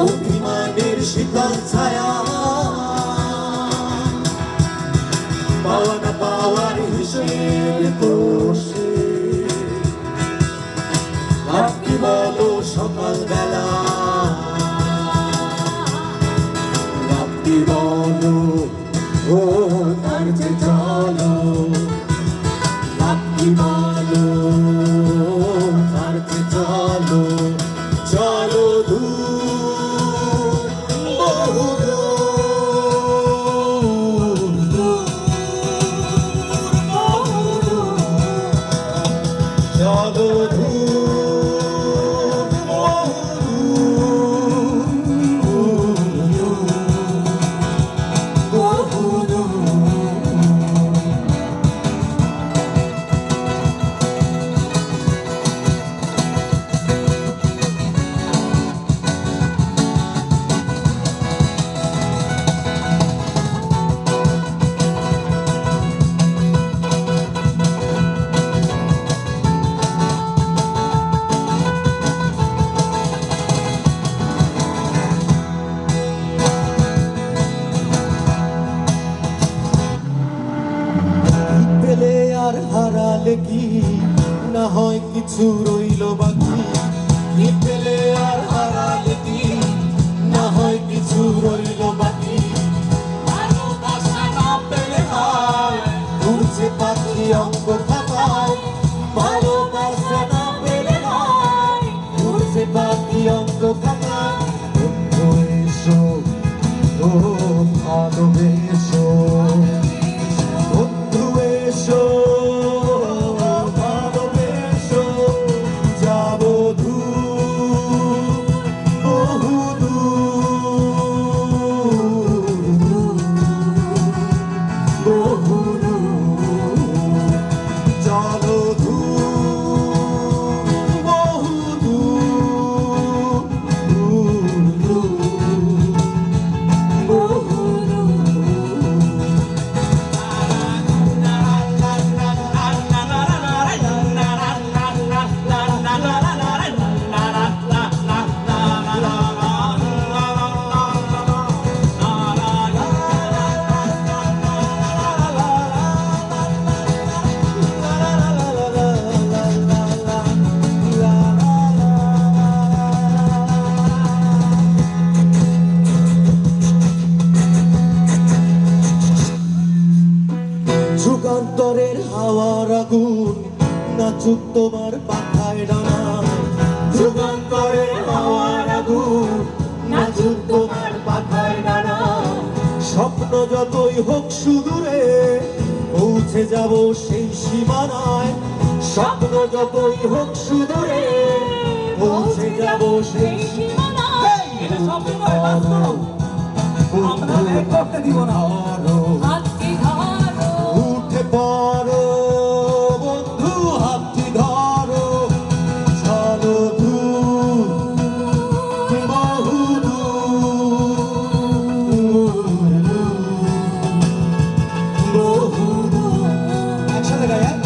অভিমানের শীতল ছায়া। পাওয়া না পাওয়ার হিসেব কষে আপনি বলো সকালবেলা। আপনি বলো, ও, তার যে Father. হারালে কি? না হয় কিছু রইল বাকি। কি পেলে আর হারালে কি? না হয় কিছু রইল বাকি। ঘুরছে পাখি অঙ্গ খাতায় ভালোবাসা না পেলে ঘুরছে পাখি যুগান্তরের হাওয়ার আগুন নাচুক তোমার পাখায় ডানা। যুগান্তরের হাওয়ার আগুন নাচুক তোমার পাখায় ডানা। স্বপ্ন যতই হোক সুদূরে পৌঁছে যাব সেই সীমানায়। স্বপ্ন যতই হোক সুদূরে পৌঁছে যাব সেই সীমানায়। এটা স্বপ্ন নয়, বাস্তব। আমরা করতে দিব না। 알아요?